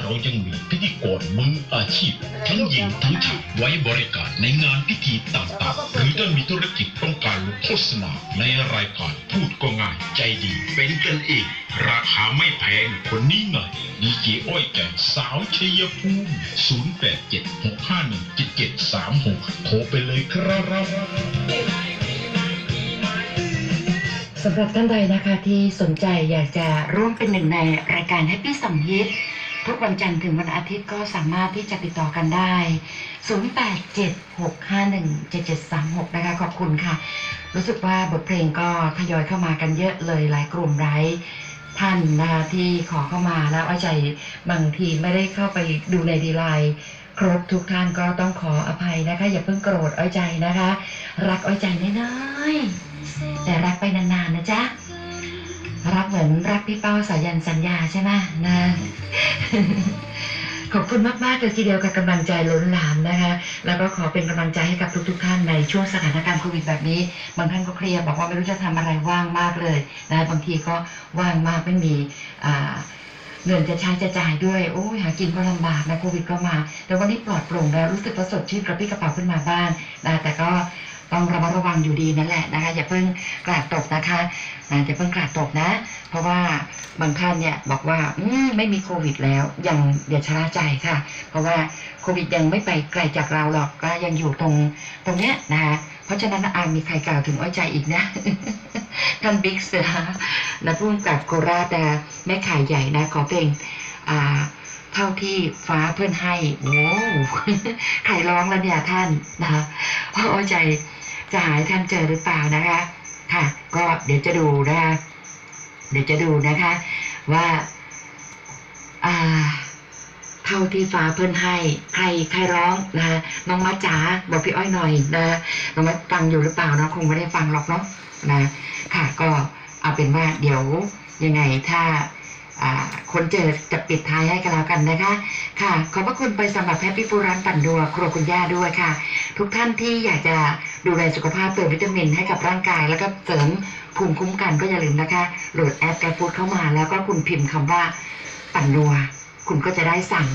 เรายังมีพิธีกรมืออาชีพ ทั้งหญิงทั้งชายไว้บริการในงานพิธีต่างๆ หรือถ้ามีธุรกิจต้องการลงโฆษณาในรายการพูดก็ง่ายใจดีเป็นกันเอง ราคาไม่แพงคนนี้ไงดีเจอ้อยแก่สาวชัยภูมิ0876517736โทรไปเลยครับสำหรับท่านใดนะคะที่สนใจอยากจะร่วมเป็นหนึ่งในรายการ Happy สมฮิต ทุกวันจันทร์ถึงวันอาทิตย์ก็สามารถที่จะติดต่อกันได้ 0876517736 นะคะ ขอบคุณค่ะ รู้สึกว่าบทเพลงก็ทยอยเข้ามากันเยอะเลยหลายกลุ่มไร้ท่านนะคะที่ขอเข้ามาแล้วอ้ใจบางทีไม่ได้เข้าไปดูในดีไลน์ครบทุกท่านก็ต้องขออภัยนะคะ อย่าเพิ่งโกรธอ้อยใจนะคะ รักอ้อยใจน้อยๆแต่รักไปนานๆนะจ๊ะ รักเหมือนรักพี่เป้าสายันสัญญาใช่ไหมนะ ขอบคุณมากๆเลยทีเดียวกับกำลังใจล้นหลามนะคะ แล้วก็ขอเป็นกำลังใจให้กับทุก ๆ ท่านในช่วงสถานการณ์โควิดแบบนี้ บางท่านก็เครียดบอกว่าไม่รู้จะทำอะไรว่างมากเลยนะบางทีก็ว่างมากไม่มีอ่าเงินจะใช้จะจ่ายด้วยโอ้ยหากินก็ลำบากนะโควิดก็มา แต่วันนี้ปลอดโปร่งแล้วรู้สึกว่าสดชื่นกระปี้กระเป๋าขึ้นมาบ้างนะแต่ก็ต้องระมัดระวังอยู่ดีนั่นแหละนะคะอย่าเพิ่งกราดตกนะคะ นะอย่าเพิ่งกาดตกนะ เพราะว่าบางท่านเนี่ยบอกว่าอืมไม่มีโควิดแล้วยังอย่าชะล่าใจค่ะ เพราะว่าโควิดยังไม่ไปไกลจากเราหรอกก็ยังอยู่ตรงตรงเนี้ยนะคะเพราะฉะนั้นอามีใครกล่าวถึงอ้อยใจอีกนะท่านบิ๊กเสือและผู้กำกับโคราชนะแม่ขายใหญ่นะขอเพลงอ่าเท่าที่ฟ้าเพื่อนให้โอ้ใครร้องแล้วเนี่ยท่านนะคะเพราะอ้อยใจจะหายท่านเจอหรือเปล่านะคะ เดี๋ยวจะดูนะคะเดี๋ยวจะดูนะคะ ว่าเท่าที่ฟ้าเพื่นให้ ใครใครร้องนะคะน้องมัดจ๋าบอกพี่อ้อยหน่อยนะน้องมัดฟังอยู่หรือเปล่านะคงไม่ได้ฟังหรอกเนาะนะค่ะก็เอาเป็นว่าเดี๋ยวยังไงถ้าอ่าคนเจอจะปิดท้ายให้กันแล้วกันนะคะ ค่ะ ขอบพระคุณไปสำหรับแฮปปี้ฟูร้านปั่นดัวครัวคุณย่าด้วยค่ะ ทุกท่านที่อยากจะดูแลสุขภาพเติมวิตามินให้กับร่างกาย แล้วก็เสริม ภูมิคุ้มกันก็อย่าลืมนะคะ โหลดแอปแกฟูดเข้ามาแล้วก็คุณพิมพ์คำว่าปั่นนัว คุณก็จะได้สั่ง